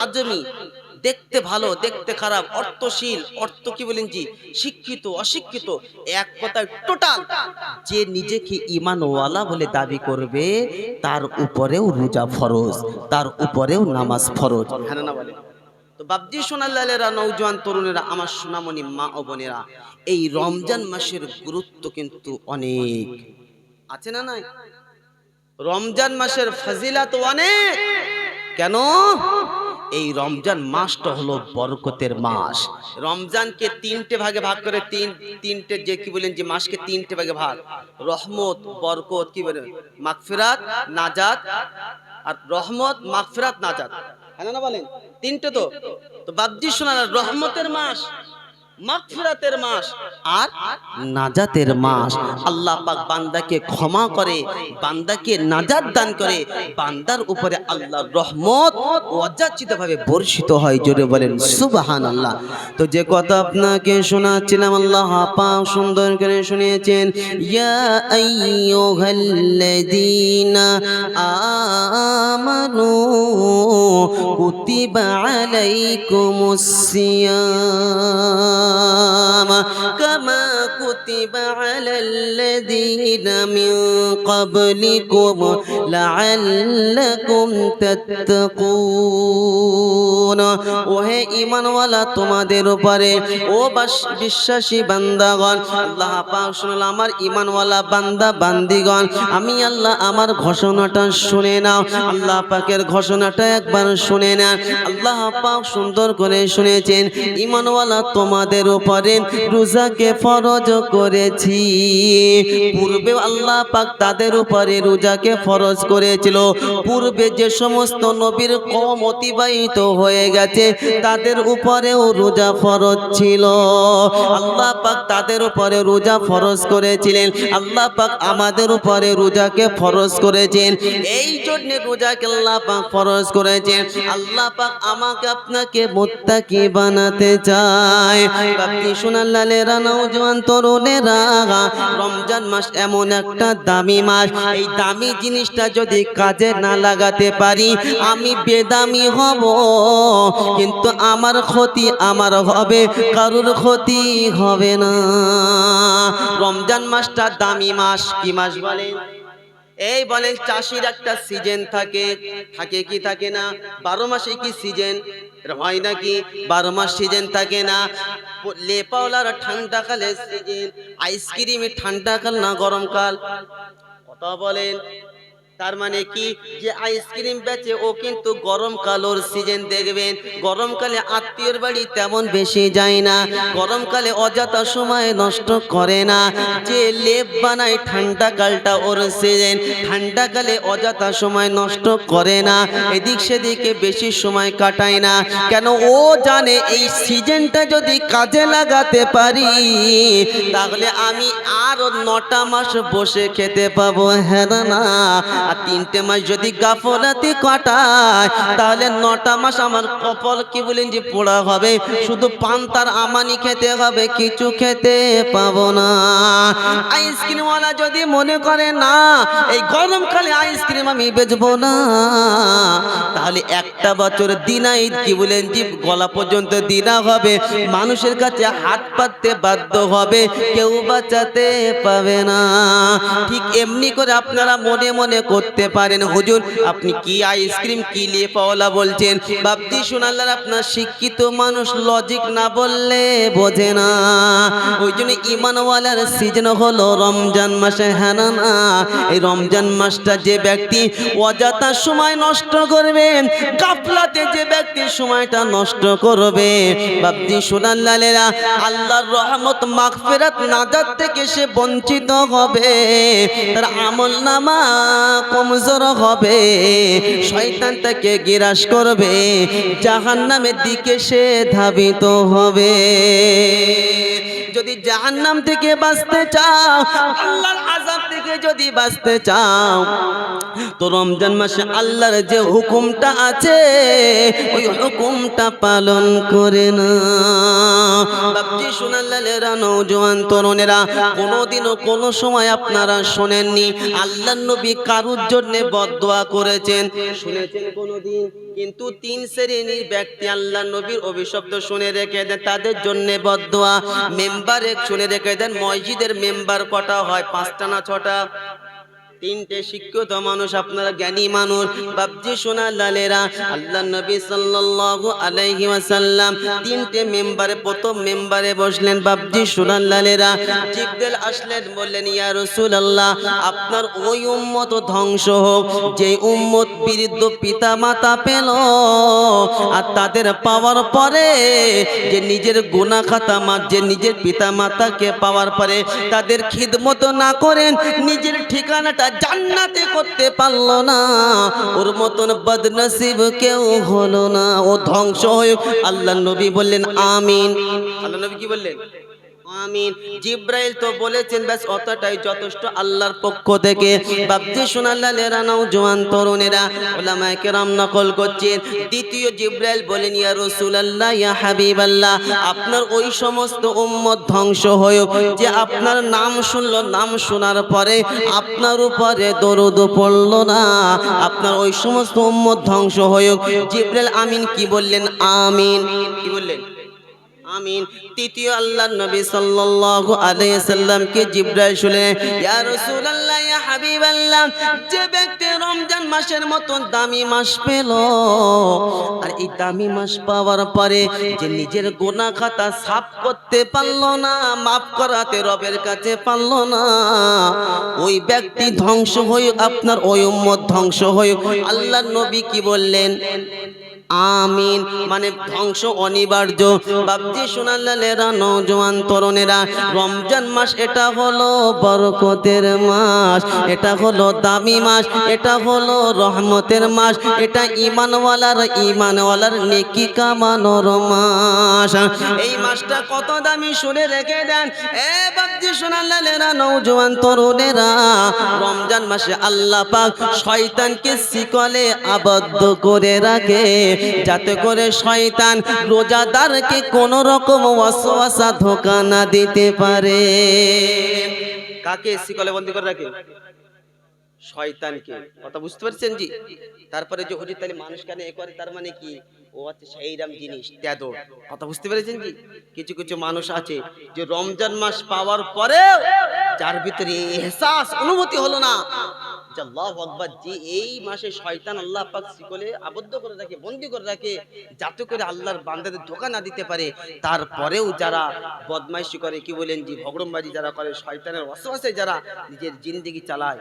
আজমি দেখতে ভালো দেখতে খারাপ অর্থশীল অর্থ কি বলেন জি? শিক্ষিত অশিক্ষিত এক কথায় টোটাল যে নিজেকে ইমানওয়ালা বলে দাবি করবে তার উপরেও রোজা ফরজ তার উপরেও নামাজ ফরজ। হ্যাঁ না বলে তো বাবজি সোনাল্লালেরা নৌজওয়ান তরুণেরা আমার সোনামণি মা ও বোনেরা এই রমজান মাসের গুরুত্ব কিন্তু অনেক। আছে না নাই? রমজান মাসের ফজিলাত অনেক। কেন? এই রমজান মাসটা হলো বরকতের মাস। রমজানকে তিনটে ভাগে ভাগ করে তিন, তিনটে যে কি বলেন যে মাসকে তিনটে ভাগে ভাগ। রহমত, বরকত কি বলেন? মাগফিরাত, নাজাত আর রহমত, মাগফিরাত, নাজাত। হ্যাঁ না বলেন? তিনটে তো। তো বাদ্যি শোনা রহমতের মাস মাগফিরাতের মাস আর নাজাতের মাস। আল্লাহ পাক বান্দাকে ক্ষমা করে, বান্দাকে নাজাত দান করে, বান্দার উপরে আল্লাহর রহমত অযাচিত ভাবে বর্ষিত হয়, জোরে বলেন সুবাহান আল্লাহ তো যে কথা আপনাকে শোনাচ্ছিলাম, আল্লাহ পাক সুন্দর করে শুনিয়েছেন, ইয়া আইয়ুহাল্লাযীনা আমানু কুতিবা আলাইকুমুস সিয়াম। কামা কুতিবা আলাল্লাযীনা মিন ক্বাবলিকুম লাআল্লাকুম তাত্তাকুন ওহে ঈমানওয়ালা তোমাদের উপরে ও বাস- বিশ্বাসী বান্দাগণ, আল্লাহ পাক শুনল, আমার ঈমানওয়ালা বান্দা বান্দিগণ, আমি আল্লাহ আমার ঘোষণাটা শুনে নাও, আল্লাহ পাকের ঘোষণাটা একবার শুনে না আল্লাহ পাক সুন্দর করে শুনেছেন ঈমানওয়ালা তোমাদের উপরে রোজাকে ফরজ করেছি। পূর্বে আল্লাহ পাক তাদের উপরে রোজাকে ফরজ করেছিল। পূর্বে যে সমস্ত নবীর কম অতিবাহিত হয়ে গেছে, তাদের উপরেও রোজা ফরজ ছিল। আল্লাহ পাক তাদের উপরে রোজা ফরজ করেছিলেন। আল্লাহ পাক আমাদের উপরে রোজাকে ফরজ করেছেন। এই জন্য রোজাকে আল্লাহ পাক ফরজ করেছেন। আল্লাহ পাক আমাকে আপনাকে মোত্তাকি বানাতে চায়। বাপি সোনাল্লালেরা নওজোয়ান তরুণেরা। রমজান মাস এমন একটা দামি মাস। এই দামি জিনিসটা যদি কাজে না লাগাতে পারি, আমি বেদামি হব। কিন্তু আমার ক্ষতি আমার হবে, কারোর ক্ষতি হবে না। রমজান মাসটা দামি মাস, কি মাস বলেন? এই বলেন, চাষির একটা সিজন থাকে। থাকে কি থাকে না? বারো মাসে কি সিজন হয় নাকি? বারো মাস সিজন থাকে না? লেপাওলার ঠান্ডা কাল সিজন আইসক্রিমে ঠান্ডা কাল না গরমকাল কথা বলেন। তার মানে কি? যে আইসক্রিম বেচে ও কিন্তু গরমকাল ওর সিজন দেখবেন। গরমকালে আত্মীয়র বাড়ি তেমন বেশি যায় না। গরমকালে অযথা সময় নষ্ট করে না। যে লেপ বানায় ঠান্ডা কালটা ওর সিজন ঠান্ডাকালে অযথা সময় নষ্ট করে না। এদিক সেদিকে বেশি সময় কাটায় না। কেন ও জানে এই সিজনটা যদি কাজে লাগাতে পারি, তাহলে আমি আরও নটা মাস বসে খেতে পাবো হ্যাঁ না? তিনটে মাস যদি গাফলাতে কাটায়, তাহলে নটা মাস আমার কপাল কি বলেন যে পোড়া হবে? শুধু পান্তার আমানি খেতে হবে, কিছু খেতে পাবো না। আইসক্রিমওয়ালা যদি মনে করে, না, এই গরমকালে আইসক্রিম আমি বেচবো না। তাহলে একটা বছর দিনাই কি বলেন যে গলা পর্যন্ত দিনা হবে। মানুষের কাছে হাত পাততে বাধ্য হবে, কেউ বাঁচাতে পাবে না। ঠিক এমনি করে আপনারা মনে মনে করতে পারেন। হুজুর, আপনি কি আইসক্রিম কি লিয়ে পাওলা বলছেন? বাপদি শোনাল্লার আপনার শিক্ষিত মানুষ লজিক না বললে বোঝে না। ওই জন্য ইমানওয়ালার সিজন হলো রমজান মাসে হ্যাঁ না এই রমজান মাসটা যে ব্যক্তি অযথা সময় নষ্ট করবে গাফলাতে যে ব্যক্তি সময়টা নষ্ট করবে বাপদি সোনাল্লালেরা আল্লাহর রহমত, মাগফিরাত, নাজাত থেকে সে বঞ্চিত হবে। তার আমল নামা কমজোর হবে, শয়তান তাকে গিরাস করবে, জাহান্নামের দিকে সে ধাবিত হবে। যদি জাহান্নাম থেকে বাঁচতে চাও, আল্লাহর আযাব থেকে যদি বাঁচতে চাও, তো রমজান মাসে আল্লাহর যে হুকুমটা আছে, ওই হুকুমটা পালন করে না বাপজি সোনাল্লালেরা নৌজওয়ান তরুণেরা, কোনোদিনও কোনো সময় আপনারা শোনেননি। আল্লাহ নবী কারুর জন্য বদদোয়া করেছেন। শুনেছেন কোনোদিন? কিন্তু তিন শ্রেণির ব্যক্তি আল্লাহ নবীর অভিশব্দ শুনে রেখে দেন, তাদের জন্য বদদোয়া। মেম্বারে শুনে রেখে দেন, মসজিদের মেম্বার কটা হয়? পাঁচটা না ছটা? তিনটে শিক্ষিত মানুষ আপনারা জ্ঞানী মানুষ বাবজি সোনা লালেরা আল্লাহ নবী সাল্লাল্লাহু আলাইহি ওয়াসাল্লাম তিনটে মেম্বারে, প্রথম মেম্বারে বসলেন বাবজি সোনা লালেরা। জিব্রাইল আসলেন, বললেন, ইয়া রাসূলুল্লাহ, আপনার ওই উম্মত ধ্বংস হোক যে উম্মত বিরুদ্ধ পিতা মাতা পেল আর তাদের পাওয়ার পরে যে নিজের গুনাহ খাতা মার যে নিজের পিতা মাতাকে পাওয়ার পরে তাদের খিদমত না করেন, নিজের ঠিকানাটা জান্নাতে করতে পারল না। ওর মতন বদনসিব কেউ হলো না। ও ধ্বংস হয়ে আল্লাহ নবী বললেন, আমিন। আল্লাহ নবী কি বললেন? আমিন। জিব্রাইল তো বলেছেন, ব্যাস, অতটাই যথেষ্ট আল্লাহর পক্ষ থেকে। বাপজি সোনাল্লাহ লেরা নাও জোয়ান তরুণেরা ওলামায়ে কেরাম নকল করছেন। দ্বিতীয় জিব্রাইল বলেন, ইয়া রাসূলুল্লাহ, ইয়া হাবিবাল্লাহ, আপনার ওই সমস্ত উম্মত ধ্বংস হয়ে যে আপনার নাম শুনল, নাম শোনার পরে আপনার উপরে দরুদ পড়ল না। আপনার ওই সমস্ত উম্মত ধ্বংস হয়ে জিব্রাইল আমিন কি বললেন? আমিন। কি বললেন? আমিন। তৃতীয় আল্লাহ নবী সাল্লাল্লাহু আলাইহি সাল্লামকে জিব্রাইল শুনলেন ইয়া রাসূলুল্লাহ, ইয়া হাবিবাল্লাহ, যে ব্যক্তি রমজান মাসের মতন দামি মাস পেল আর এই দামি মাস পাওয়ার পরে যে নিজের গুনাহ খাতা সাফ করতে পারল না, মাফ করাতে রবের কাছে পারল না, ওই ব্যক্তি ধ্বংস হয়ে আপনার ওই উম্মত ধ্বংস হয়ে আল্লাহ নবী কি বললেন? আমিন। মানে ধ্বংস অনিবার্য। বাবজি সোনালেরা নৌজওয়ান তরুণেরা, রমজান মাস এটা হলো বরকতের মাস, এটা হলো দামি মাস, এটা হলো রহমতের মাস, এটা ইমানওয়ালার ইমানওয়ালার নেকি কামানোর মাস। এই মাসটা কত দামি শুনে রেখে দেন। এ বাবজি সোনালেরা নৌজওয়ান তরুণেরা, রমজান মাসে আল্লাহ পাক শয়তানকে শিকলে আবদ্ধ করে রাখে। যাতে করে শয়তান রোজাদারকে কোন রকম ওয়াসওয়াসা ধোকা না দিতে পারে। কাকে? শিকলে বন্দি করে রাখে? শয়তানকে। কথা বুঝতে পারছেন জি? তারপরে যে হুজুর তাহলে মানুষ কেন এ করে, তার মানে কি? ও হচ্ছে সেইরাম জিনিস তেদ কথা বুঝতে পেরেছেন কি কিছু কিছু মানুষ আছে যে রমজান মাস পাওয়ার পরে যার ভিতরে এহসাস, অনুভূতি হলো না। যে আল্লাহু আকবার, যে এই মাসে শয়তান আল্লাহ পাক শিকলে আবদ্ধ করে রাখে, বন্দি করে রাখে, যাতে করে আল্লাহর বান্দাদের ধোকা না দিতে পারে। তারপরেও যারা বদমাইশি করে, কি বলেন যে ভগরমবাজি যারা করে, শয়তানের ওয়াসওয়াসে যারা নিজের জিন্দেগি চালায়,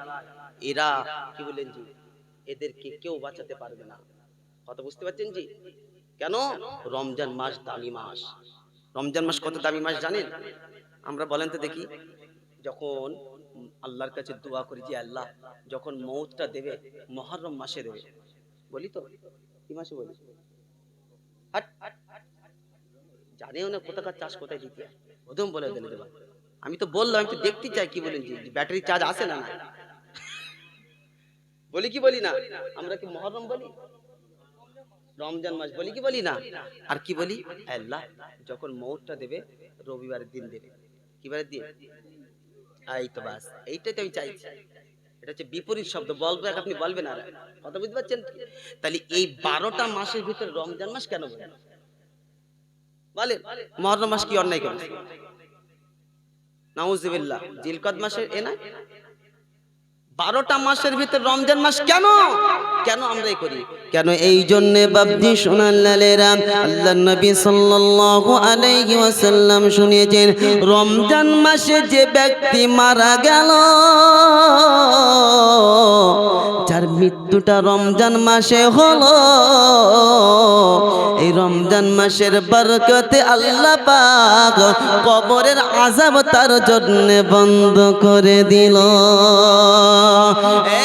এরা কি বলেন যে এদেরকে কেউ বাঁচাতে পারবে না। কথা বুঝতে পারছেন জি? কেন? রমজান মাস দামি মাস। রমজান মাস কত দামি মাস জানেন? আমরা বলেন তো দেখি। যখন আল্লাহর কাছে দোয়া করি যে আল্লাহ, যখন মৌতটা দেবে, মহরম মাসে দেবে। বলি তো? কি মাসে বলি। জানেও না কোথাকার চাষ, কোথায় দিতে। প্রথম বলে দিলে দেবা। আমি তো বললাম, আমি তো দেখতে চাই কি বলেন ব্যাটারি চার্জ আসে না বলি কি বলি না? আমরা কি মহরম বলি? রমজান মাস বলি কি বলি না? আর কি বলি? আল্লাহ, যখন মৌতটা দেবে, রবিবারের দিন দেবে। কিবারের দিন? এই তো বাস, এইটাই তো আমি চাইছি। এটা হচ্ছে বিপরীত শব্দ বলব এক আপনি বলবেন আর। কথা বুঝতে পারছেন? তাহলে এই বারোটা মাসের ভিতরে রমজান মাস কেন বলেন? বলেন, মহরম মাস কি অন্যায় করে নাউজুবিল্লাহ, জিলকদ মাসের এ না? বারোটা মাসের ভিতরে রমজান মাস কেন? কেন আমরা করি? কেন এই জন্য বাবজি সোনাল্লালেরা আল্লাহ নবী সাল্লাল্লাহু শুনিয়েছেন, রমজান মাসে যে ব্যক্তি মারা গেল, যার মৃত্যুটা রমজান মাসে হলো, এই রমজান মাসের বরকতে আল্লাহ পাক কবরের আযাব তার জন্য বন্ধ করে দিল। এ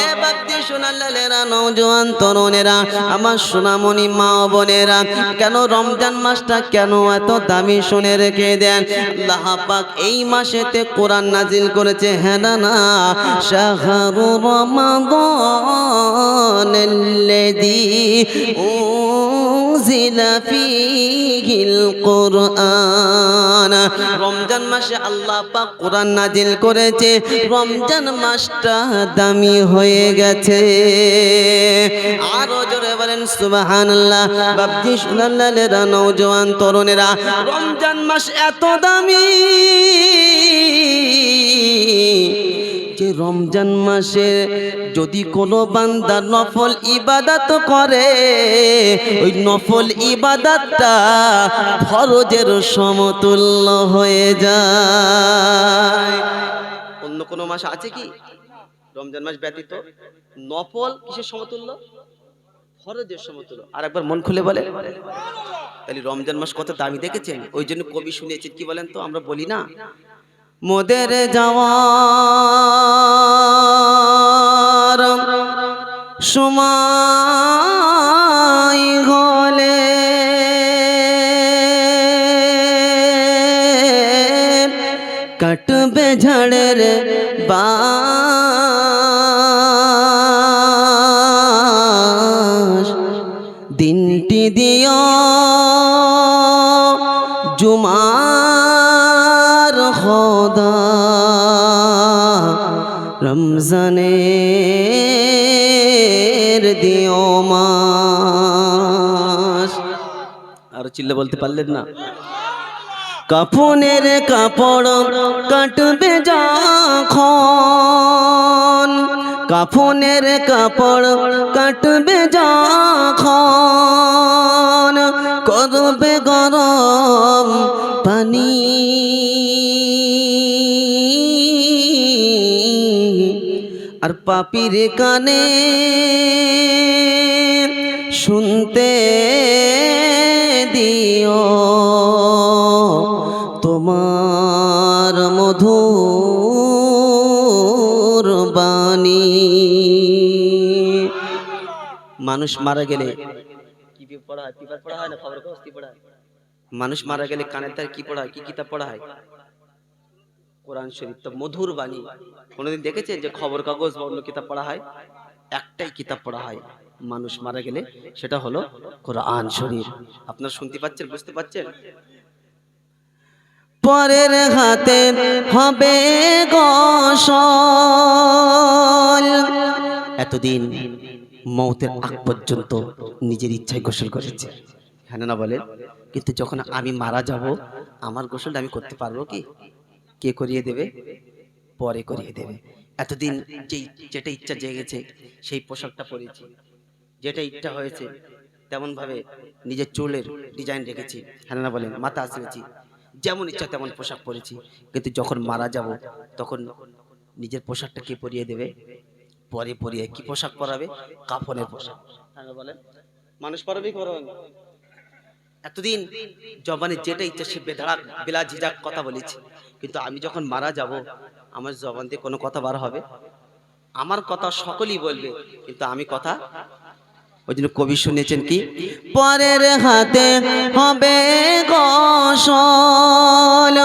বাদ্দি শোনালেরা নৌজওয়ান তরুণেরা আমার সোনামণি মা ও বোনেরা কেন রমজান মাসটা কেন এত দামি শুনে রেখে দেন আল্লাহ পাক এই মাসেতে কোরআন নাজিল করেছে হ্যাঁ না না শাহরু রমাদান الذي أنزل فيه القرآن রমজান মাসে আল্লাহ পাক কোরআন নাজিল করেছে রমজান মাসটা দামি হয়ে গেছে আরও জোরে বলেন নওজোয়ান তরুণেরা, রমজান মাস এত দামি। যে রমজান মাসে যদি কোনো বান্দা নফল ইবাদত করে, ওই নফল ইবাদতটা ফরজের সমতুল্য হয়ে যায়। অন্য কোনো মাস আছে কি? রমজান মাস ব্যতীত? নফল কিসের সমতুল্য? ফরজের সমতুল্য। আর একবার মন খুলে বলে। তাহলে রমজান মাস কত দামি দেখেছেন? ওই জন্য কবি শুনিয়েছেন, কি বলেন তো, আমরা বলি না? মোদের যাওয়ার সময় হলে কাটবে ঝড়ের বাস রমজানের দিও মাস। আর চিল্লে বলতে পারলেন না। কাপনের কাপড় কাটবে যখন কাফনের কাপড় কাটবে যখন করবে গরম পানি। আর পাপির কানে শুনতে দিও। তোমার মধুর বাণী। মানুষ মারা গেলে কি পড়া হয় পেপার পড়া হয় না? খবর পড়া হয় মানুষ মারা গেলে কানের তার কি পড়া হয় কি কিতাব পড়া হয় কোরআন শরীফ তো মধুর বাণী। কোনোদিন দেখেছেন যে খবর কাগজ বা অন্য কিতাব পড়া হয়? একটাই কিতাব পড়া হয়, মানুষ মারা গেলে, সেটা হলো কোরআন শরীফ। আপনারা শুনতে পাচ্ছেন, বুঝতে পাচ্ছেন? পরের হাতে হবে গোসল। এতদিন মৌতের আগ পর্যন্ত নিজের ইচ্ছায় গোসল করেছে। হ্যাঁ না বলেন? কিন্তু যখন আমি মারা যাব, আমার গোসলটা আমি করতে পারব কি? কে করিয়ে দেবে? পরে করিয়ে দেবে। এতদিন যেই যেটা ইচ্ছা জেগেছে সেই পোশাকটা পরেছি। যেটা ইচ্ছা হয়েছে তেমন ভাবে নিজের চুলের ডিজাইন রেখেছি। হ্যাঁ না বলেন মাথা আসেছি যেমন ইচ্ছা তেমন পোশাক পরেছি। কিন্তু যখন মারা যাব তখন নিজের পোশাকটা কে পরিয়ে দেবে? পরে পরিয়ে কি পোশাক পরাবে? কাফনের পোশাক। হ্যাঁ বলেন। মানুষ পরাবে। কি পরাবে এতদিন জবানে যেটা ইচ্ছা সে বেধাড়া বেলা ঝিঝাক কথা বলেছি। কিন্তু আমি যখন মারা যাব, আমার জবান দিয়ে কোনো কথা বার হবে? আমার কথা সকলেই বলবে, কিন্তু আমি কথা ওই জন্য কবি শুনেছেন কি? পরের হাতে হবে গোসল,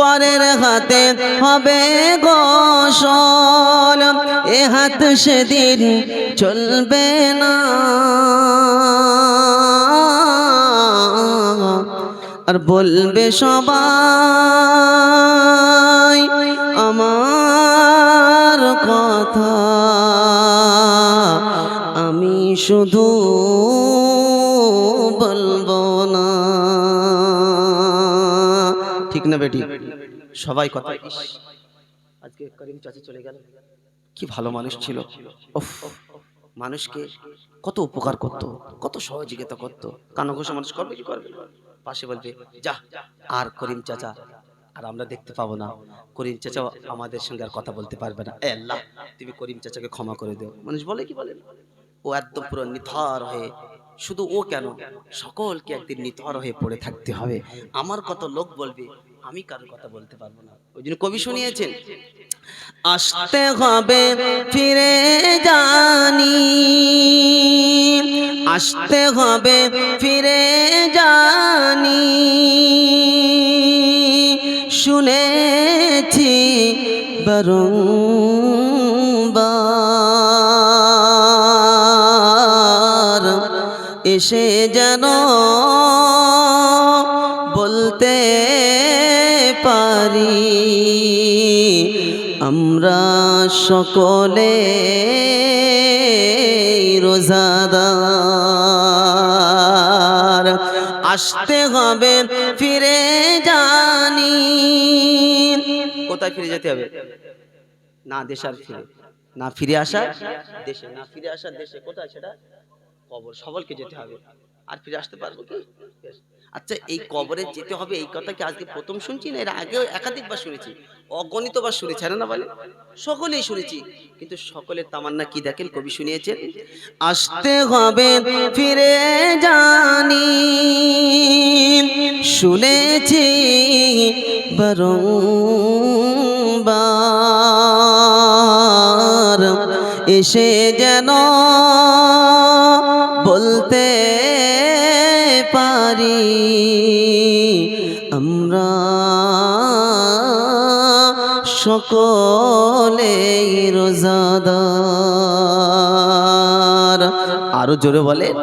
পরের হাতে হবে গোসল, এ হাত সেদিন চলবে না। আর বলবে সবাই আমার কথা। আমি শুধু বলব না। ঠিক না বেটি? সবাই কথা আজকে করিম চাচি চলে গেল। কি ভালো মানুষ ছিল। মানুষকে কত উপকার করত, কত সহযোগিতা করত। কানাঘোষা মানুষ করবে কি করবে? পাশে বলবে যা আর করিম চাচা আর আমরা দেখতে পাবো না। করিম চাচাও আমাদের সঙ্গে আর কথা বলতে পারবে না। এ আল্লাহ তুমি করিম চাচাকে ক্ষমা করে দেও। মানুষ বলে কি বলে ও একদম পুরো নিথর হয়ে শুধু ও কেন? সকলকে একদিন নিথর হয়ে পড়ে থাকতে হবে। আমার কত লোক বলবে আমি কারোর কথা বলতে পারব না। ওই জন্য কবি শুনিয়েছেন আসতে হবে ফিরে জানি আসতে হবে ফিরে জানি শুনেছি বারংবার এসে যেন সকলে রোজাদার। আসতে হবে, ফিরে জানি। কোথায় ফিরে যেতে হবে? না দেশ আর ফিরে। না ফিরে আসা দেশে, না ফিরে আসা দেশে। কোথায় সেটা? কবর। সবলকে যেতে হবে। আর ফিরে আসতে পারব কি। আচ্ছা এই কবরে যেতে হবে এই কথা কি আজকে প্রথম শুনছি না? এর আগেও একাধিকবার শুনেছি অগণিতবার শুনেছি না বলে সকলেই শুনেছি কিন্তু সকলের তামান্না কি দেখেন? কবি শুনিয়েছেন আসতে হবে ফিরে জানি শুনেছি বারংবার এসে যেন বলতে পারি। আমরা সকলেই রোজাদার। আরও জোরে বলে।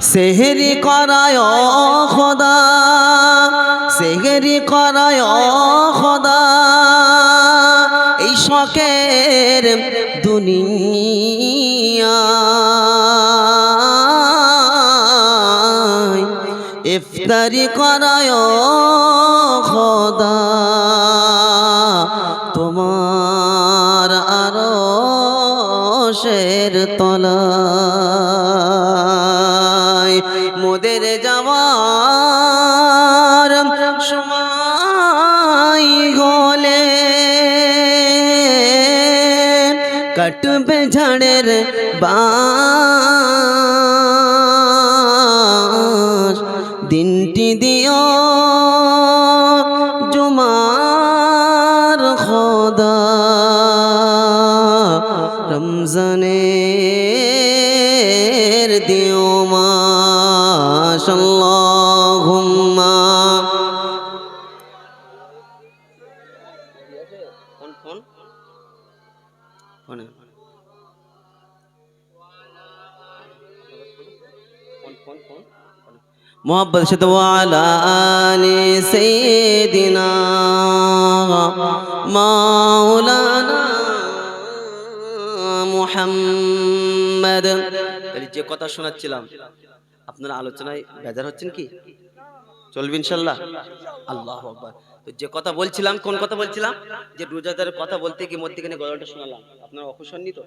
সেহেরি করায় খোদা, সেহেরি করায় খোদা। এই শখের দুনিয়া। ইফতারি করায় খোদা। তোমার আরও শের তলায় মোদের যাওয়ার সময় গলে কাটবে ঝাড়ের বাস মোহাম্মদ সাথে ওয়ালা আলি সাইয়্যিদিনা মাওলানা মুহাম্মদ যে কথা শোনাচ্ছিলাম, আপনারা আলোচনায় বেজার হচ্ছেন কি? চলবে ইনশাল্লাহ? আল্লাহ তো যে কথা বলছিলাম, কোন কথা বলছিলাম? যে রোজাদারের কথা বলতে গিয়ে মধ্যেখানে গলাটা শোনালাম। আপনারা অকুশননি তো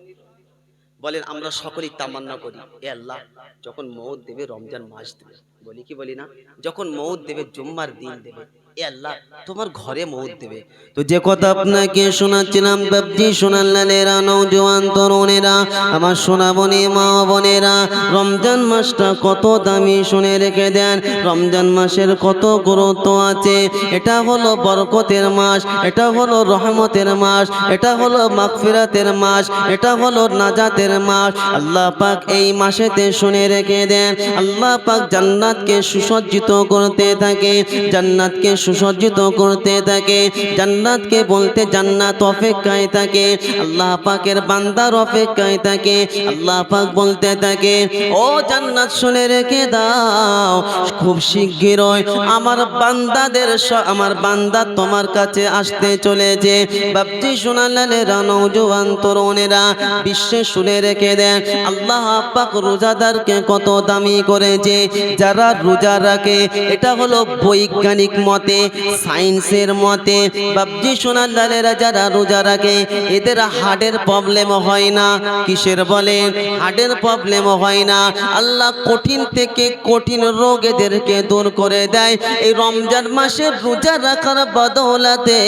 বলেন, আমরা সকলেই তামান্না করি। এ আল্লাহ, যখন মৌদ দেবে রমজান মাস দেবে, বলি কি বলি না? যখন মৌদ দেবে জুম্মার দিন দেবে এ আল্লাহ তোমার ঘরে মৌত দেবে। তো যে কথা আপনাকে শোনাচ্ছিলাম বাবজি শোনালেরা নৌজওয়ান তরুণেরা আমার সোনা বনে মা বোনেরা রমজান মাসটা কত দামি শুনে রেখে দেন। রমজান মাসের কত গুরুত্ব আছে এটা হলো বরকতের মাস এটা হলো রহমতের মাস এটা হলো মাগফিরাতের মাস এটা হলো নাজাতের মাস। আল্লাহ পাক এই মাসেতে শুনে রেখে দেন। আল্লাহ পাক জান্নাতকে সুসজ্জিত করতে থাকে জান্নাতকে সুসজ্জিত করতে থাকে, জান্নাতকে বলতে জান্নাত অপেক্ষায় থাকে, আল্লাহ পাকের বান্দার অপেক্ষায় থাকে, আল্লাহ পাক বলতে থাকে, ও জান্নাত শুনে রেখে দাও, খুব শিগগিরই আমার বান্দাদের আমার বান্দা তোমার কাছে আসতে চলেছে। বাপজি শোনালেরা নৌজওয়ান তরুণেরা বিশ্বে শুনে রেখে দেন আল্লাহ পাক রোজাদারকে কত দামি করেছে, যারা রোজা রাখে, এটা হলো বৈজ্ঞানিক মতে। সায়েন্সের মতে, বাপজি সোনালালেরা যারা রোজা রাখে, এদের হার্টের প্রবলেম হয় না। কিসের বলেন হার্টের প্রবলেম হয় না। আল্লাহ কঠিন থেকে কঠিন রোগ এদেরকে দূর করে দেয়। এই রমজান মাসে রোজা রাখার বদলাতে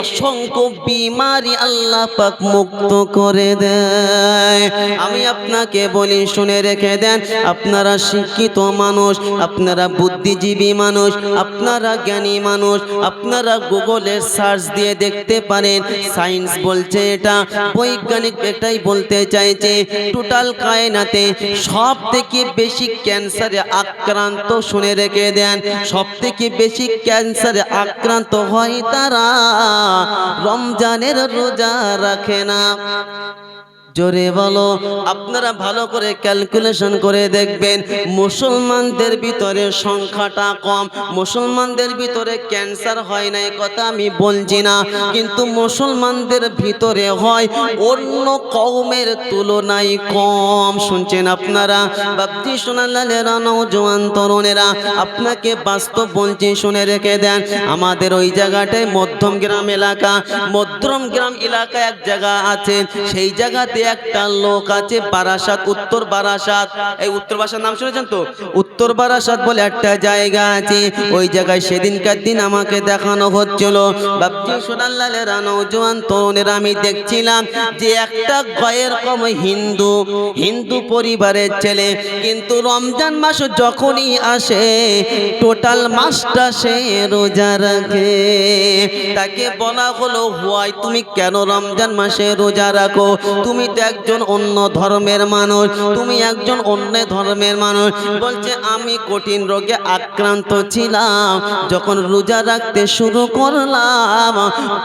অসংখ্য বিমারি আল্লাহ পাক মুক্ত করে দেয়। আমি আপনাকে বলি, শুনে রেখে দেন, আপনারা শিক্ষিত মানুষ, আপনারা বুদ্ধিজীবী মানুষ, আপনারা জ্ঞান মানুষ, আপনারা গুগলে সার্চ দিয়ে দেখতে পারেন। সায়েন্স বলছে এটা, বৈজ্ঞানিক এটাই বলতে চাইছে, টোটাল কায়নাতে সব থেকে বেশি ক্যান্সারে আক্রান্ত শুনে রেখে দেন। সব থেকে বেশি ক্যান্সারে আক্রান্ত হয় তারা, রমজানের রোজা রাখে না। জোরে বলো, আপনারা ভালো করে ক্যালকুলেশন করে দেখবেন, মুসলমানদের ভিতরে সংখ্যাটা কম, মুসলমানদের ভিতরে ক্যান্সার হয় না কথা আমি বলছি না, কিন্তু মুসলমানদের ভিতরে হয় অন্য কওমের তুলনায় কম, শুনছেন আপনারা? বাপজি সোনালালেরা নৌজওয়ান তরুণেরা, আপনাকে বাস্তব বলছি, শুনে রেখে দেন, আমাদের ওই জায়গাটায় মধ্যম গ্রাম এলাকা, মধ্যম গ্রাম এলাকা এক জায়গা আছে, সেই জায়গাতে একটা লোক আছে বারাসাত, উত্তর বারাসাত। এই উত্তর বারাসাত নাম শুনেছেন তো? উত্তর বারাসাত বলে একটা জায়গা আছে। ওই জায়গায় সেদিনকার দিন আমাকে দেখানো হচ্ছিল। বাপজি সোনাল্লালেরা নৌজওয়ান তরুণেরা আমি দেখছিলাম যে একটা গয়ের কম হিন্দু হিন্দু পরিবারের ছেলে। কিন্তু রমজান মাস যখনই আসে, টোটাল মাসটা সে রোজা রাখে। তাকে বলা হলো, হোয়াই, তুমি কেন রমজান মাসে রোজা রাখো? তুমি তো একজন অন্য ধর্মের মানুষ। তুমি একজন অন্য ধর্মের মানুষ। বলছে, আমি কঠিন রোগে আক্রান্ত ছিলাম, যখন রোজা রাখতে শুরু করলাম।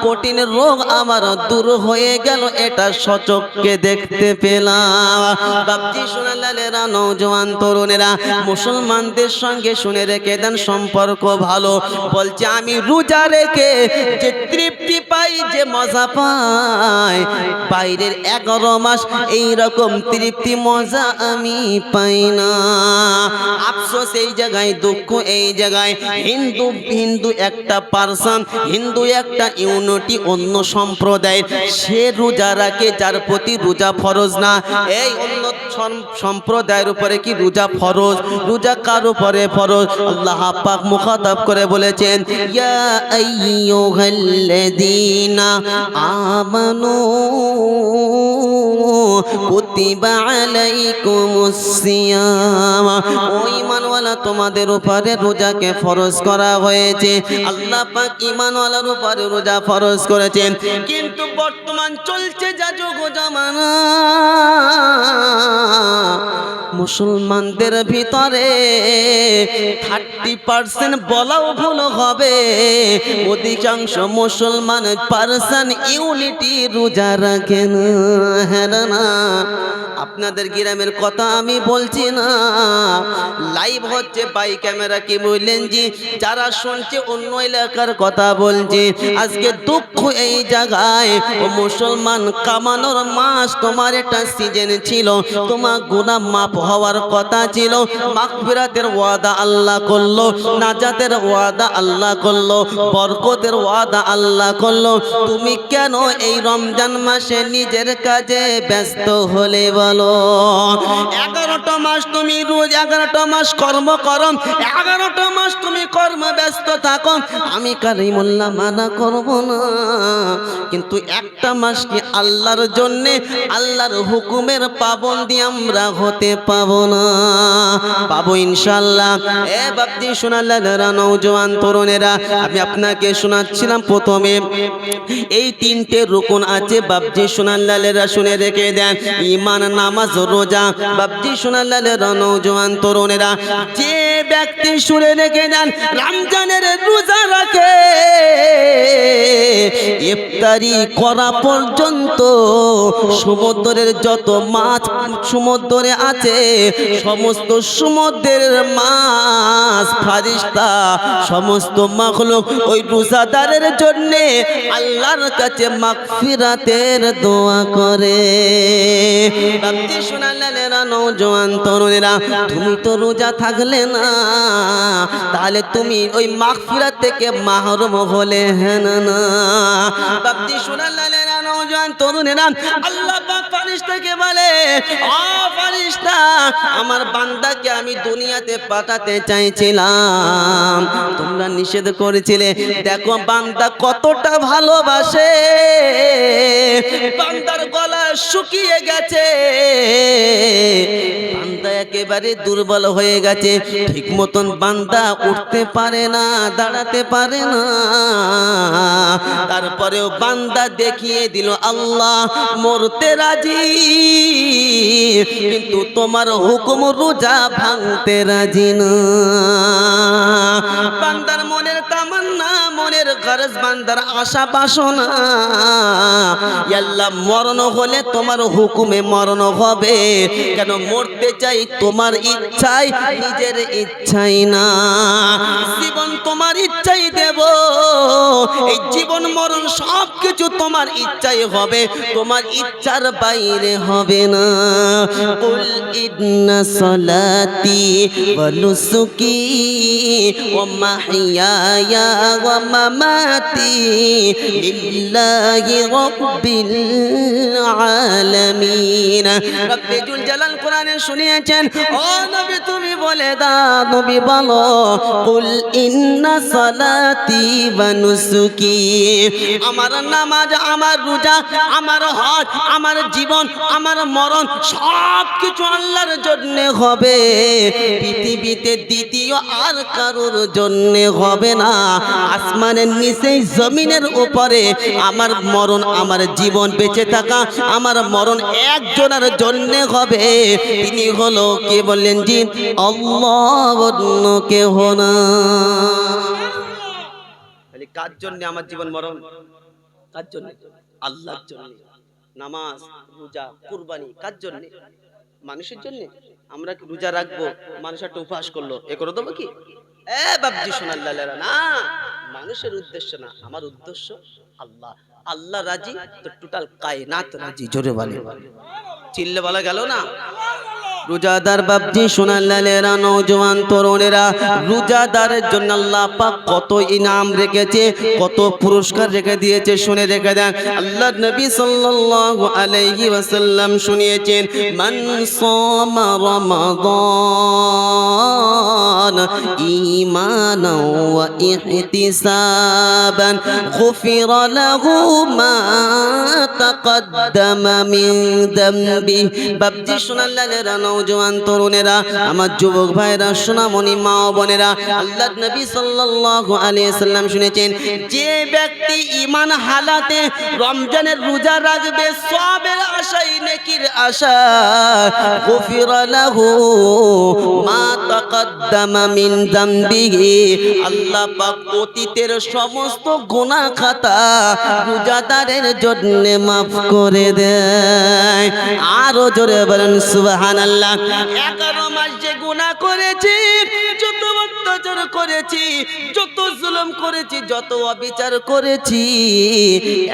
কঠিন রোগ আমার দূর হয়ে গেল, এটা সচককে দেখতে পেলাম। বাপজি সোনালালেরা নৌজওয়ান তরুণেরা, মুসলমানদের সঙ্গে শুনে রেখে দেন সম্পর্ক ভালো। বলছে, আমি রোজা রেখে যে তৃপ্তি পাই, যে মজা পাই, বাইরের এগারো মাস এই রকম তৃপ্তি মজা আমি পাই না। আফসোস এই জায়গায়, দুঃখ এই জায়গায়। হিন্দু হিন্দু একটা পার্সন হিন্দু একটা ইউনিটি অন্য সম্প্রদায়ের। সে রোজা রাখে, যার প্রতি রোজা ফরজ না। এই অন্য সম্প্রদায়ের উপরে কি রোজা ফরজ? রোজা কার উপরে ফরজ? আল্লাহ পাক মুখাতাব করে বলেছেন, ইয়া আইয়ুহাল্লাযীনা আমানু কুতিবা আলাইকুমুস সিয়াম। ও ঈমানওয়ালা, তোমাদের উপরে রোজাকে ফরজ করা হয়েছে। আল্লাহ পাক ঈমানওয়ালার উপরে রোজা ফরজ করেছেন। কিন্তু বর্তমান চলছে যা যোগ জামানা। মুসলমানদের ভিতরে থার্টি পার্সেন্ট বলাও ভুল হবে। অধিকাংশ মুসলমান পার্সন ইউনিটি রোজা রাখেন। হ্যাঁ আপনাদের গ্রামের কথা আমি বলছি না। লাইভ হচ্ছে বাই ক্যামেরা কি বললেন জি যারা শুনছে অন্য এলাকার কথা বলছে। আজকে দুঃখ এই জায়গায়, ও মুসলমান কামানোর মাস তোমার একটা সিজন ছিল। তোমার গুনাহ মাপ হওয়ার কথা ছিল। মাগফিরাতের ওয়াদা আল্লাহ করল, নাজাতের ওয়াদা আল্লাহ করল, বরকতের ওয়াদা আল্লাহ করল। তুমি কেন এই রমজান মাসে নিজের কাজে ব্যস্ত হলে বলো, এগারোটা মাস তুমি রোজ এগারোটা মাস কর্ম করো এগারোটা মাস তুমি কর্ম ব্যস্ত থাকো, আমি কারিমুল্লাহ মানা করব না। কিন্তু একটা মাস কি আল্লাহর জন্যে, আল্লাহর হুকুমের পাবন্দি আমরা হতে পাবো না। পাবো ইনশাল্লাহ এ বাপজি শোনাল্লাহ নৌজওয়ান তরুণেরা, আমি আপনাকে শোনাচ্ছিলাম প্রথমে। এই তিনটে রুকুন আছে, বাপজি শোনাল্লালেরা শুনে রেখে দেন। ইমান নামাজ, রোজা বাপজি শোনাল্লালেরা নৌজওয়ান তরুণেরা যে ব্যক্তি শুনে রেখে দেন, রমজানের রোজা রাখে। ইফতারি করা পর্যন্ত সমুদ্রের যত মাছ সমুদ্রে আছে, সমস্ত সমুদ্রের মাছ, ফারিস্তা, সমস্ত মাখলুক ওই রোজাদারের জন্যে আল্লাহর কাছে মাগফিরাতের দোয়া করে। বাপজি শোনালেরা নৌজওয়ান তরুণেরা, তুমি তো রোজা থাকলে না, তাহলে তুমি ওই মাগফিরাত থেকে মাহরুম হলে হ্যাঁ না বাপজি শোনালেরা নওজোয়ান তরুণেরা আল্লাহ পাক ফারিস্তাকে বলে, আ ফারিস্তা আমার বান্দাকে আমি দুনিয়াতে পাঠাতে চাইছিলাম। তোমরা নিষেধ করেছিলে। দেখো, বান্দা কতটা ভালোবাসে। বান্দার গলা শুকিয়ে গেছে। বান্দা একেবারে দুর্বল হয়ে গেছে। ঠিক মতন বান্দা উঠতে পারে না, দাঁড়াতে পারে না। তারপরেও বান্দা দেখিয়ে দিল আল্লাহ মরতে রাজি, কিন্তু তোমার হুকুম রোজা ভাঙতে রাজি না। বান্দার মনের তামান্না মনের গরজ, বান্দার আশা, বাসনা। আল্লাহ মরণ হলে তোমার হুকুমে মরণ হবে। কেন মরতে চাই? তোমার ইচ্ছাই, নিজের ইচ্ছাই না। জীবন তোমার ইচ্ছাই দেব। এই জীবন, মরণ সব কিছু তোমার ইচ্ছাই হবে। তোমার ইচ্ছার বাইরে হবে না। মামাতি শুনিয়েছেন, ও নবী, তুমি বলে দাও, নবী বলো, কুল ইন্না সলাতি ওয়া নুসুকি। আমার নামাজ, আমার রোজা, আমার হজ, আমার জীবন, আমার মরণ সব কিছু আল্লাহর জন্য হবে। পৃথিবীতে দ্বিতীয় আর কারোর জন্য হবে না। আসমানের নিচে, জমিনের উপরে আমার মরণ, আমার জীবন বেঁচে থাকা, আমার মরণ একজনের জন্য হবে। তিনি হলো কে বললেন জি? অন্য কেহ না। কার জন্য আমার জীবন মরণ? কার জন্য? আল্লাহর জন্য। নামাজ, রোজা, কুরবানি, কার জন্য? মানুষের জন্য? আমরা রোজা রাখব? মানুষ একটা উপহাস করল। এ করে দেবো কি? এ না, মানুষের উদ্দেশ্য না, আমার উদ্দেশ্য আল্লাহ। আল্লাহ রাজি, তো টোটাল কায়নাত রাজি, জোরে বলে চিল্লে বলা গেল না? রোজাদার বাবজি সোনাল্লালেরা নৌজওয়ান তরুণেরা। রোজাদারের জন্য আল্লাহ পাক কত ইনাম রেখেছে, কত পুরস্কার রেখে দিয়েছে, শুনে রেখে দেন। আল্লাহ নবী সাল্লাল্লাহু আলাইহি ওয়াসাল্লাম শুনিয়েছেন, মান সামা রমাদান ঈমানাও ওয়া ইহতিসাবান, গুফিরা লাহু মা তাকদ্দামা মিন বাবজি সোনাল্লালেরা নওজোয়ান তরুণেরা, আমার যুবক ভাইরা মা ও বোনেরা আল্লাহ নবী সাল্লাল্লাহু আলাইহি সাল্লাম শুনেছেন, যে ব্যক্তি ঈমান হালাতে রমজানের রোজা রাখবে, সবের আশাই নেকির আশা। গফিরা লাহু মা তাকদ্দামা মিন যামবিহি আল্লাহ পাক অতীতের সমস্ত গুনাহ খাতা রোজাদারের জন্য maaf করে দেয়। আরও জোরে বলেন সুবাহান আল্লাহ এগারো মাস যে গুনাহ করেছি, যত অত্যাচার করেছি, যত জুলুম করেছি, যত অবিচার করেছি,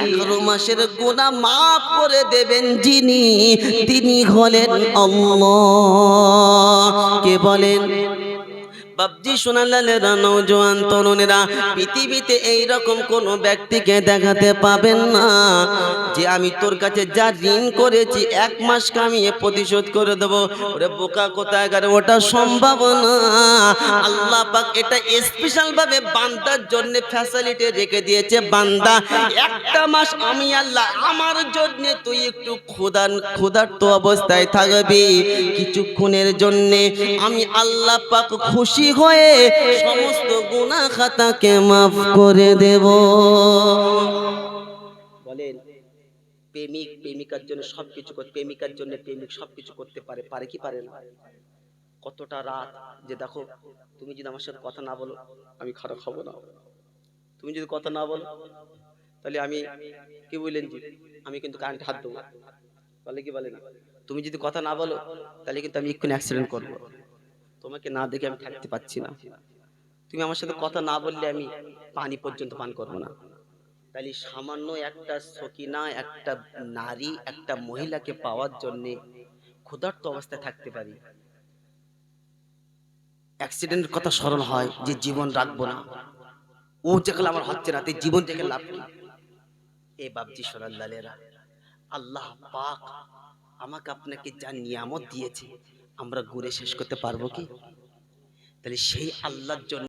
এগারো মাসের গুনাহ মাফ করে দেবেন যিনি, তিনি হলেন আল্লাহ। কে বলেন? বাবজি সোনালালেরা নৌজওয়ান তরুণেরা পৃথিবীতে এই রকম কোন ব্যক্তিকে দেখাতে পাবেন না। যে আমি তোর কাছে যা ঋণ করেছি, এক মাস কামিয়ে প্রতিশোধ করে দেবো। ওরে বোকা কোথায় গেলে? ওটা সম্ভব না। আল্লাহ পাক এটা স্পেশাল ভাবে বান্দার জন্য ফ্যাসিলিটি রেখে দিয়েছে বান্দা। একটা মাস আমি আল্লাহ, আমার জন্য তুই একটু ক্ষুধার, ক্ষুধার্ত অবস্থায় থাকবি। কিছুক্ষণের জন্যে আমি আল্লাহ পাক খুশি হয়ে সমস্ত গুনাহ খাতাকে মাফ করে দেব। বলেন, প্রেমিক, প্রেমিকার জন্য সবকিছু প্রেমিকার জন্য প্রেমিক সবকিছু করতে পারে পারে কি পারে না? কতটা রাত যে দেখো, তুমি যদি আমার সাথে কথা না বলো, আমি খারাপ হব না। তুমি যদি কথা না বলো, তাহলে আমি কি বললেন জি আমি কিন্তু কারেন্ট হাত দেবো বলে কি বলে না? তুমি যদি কথা না বলো, তাহলে কিন্তু আমি এক্ষুনি অ্যাক্সিডেন্ট করব। তোমাকে না দেখে আমি থাকতে পারছি না। তুমি আমার সাথে কথা না বললে আমি পানি পর্যন্ত পান করব না। তাহলে সামান্য একটা সকিনা, একটা নারী, একটা মহিলাকে পাওয়ার জন্য ক্ষুধার্ত অবস্থায় থাকতে পারি। অ্যাক্সিডেন্টের কথা স্মরণ হয় যে জীবন রাখব না। ও যেগুলো আমার হচ্ছে না জীবন থেকে লাভ কি? এ বাবজি সোনাল্লালেরা আল্লাহ পাক আমাকে আপনাকে যা নিয়ামত দিয়েছে আমরা ঘুরে শেষ করতে পারব কি? তাহলে সেই আল্লাহর জন্য